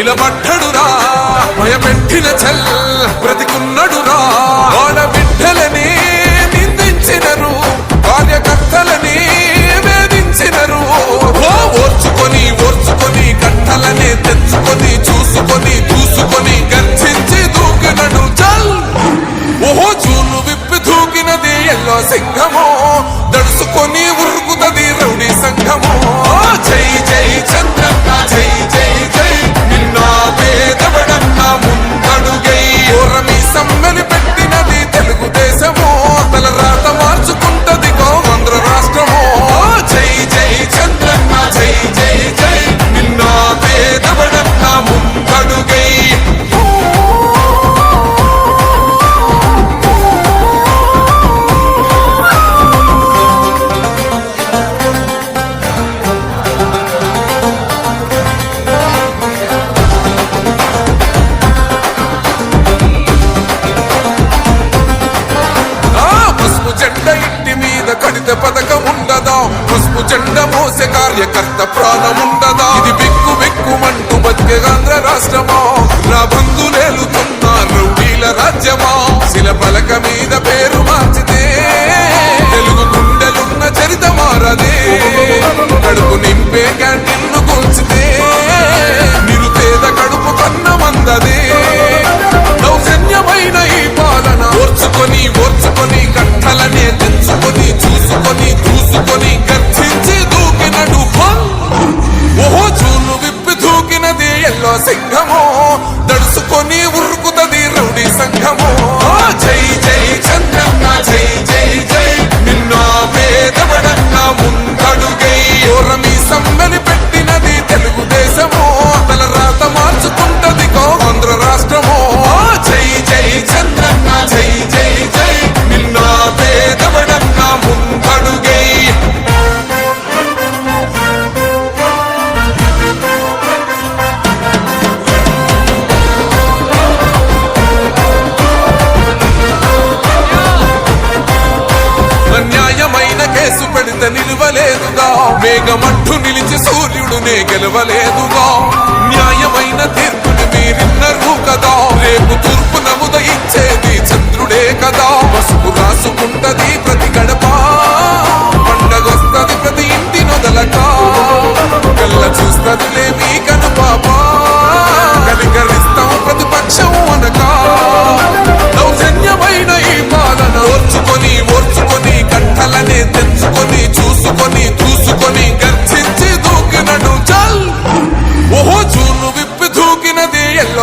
నిలబడ్డడురా భయపెట్టిన చల్ బ్రతికున్నడురా. వాళ్ళ బిడ్డలని నిందించినరు కార్యకర్తలని వేధించినరు. ఓర్చుకొని ఓర్చుకొని కట్టలనే తెచ్చుకొని చూసుకొని చూసుకొని గర్జించి దూకినడు చల్ ఓహో చూలు విప్పి దూకినది ఎల్లో సింగమో the prona మేఘమంటూ నిలిచి సూర్యుడునే గెలవలేదుగా. న్యాయమైన తీర్పు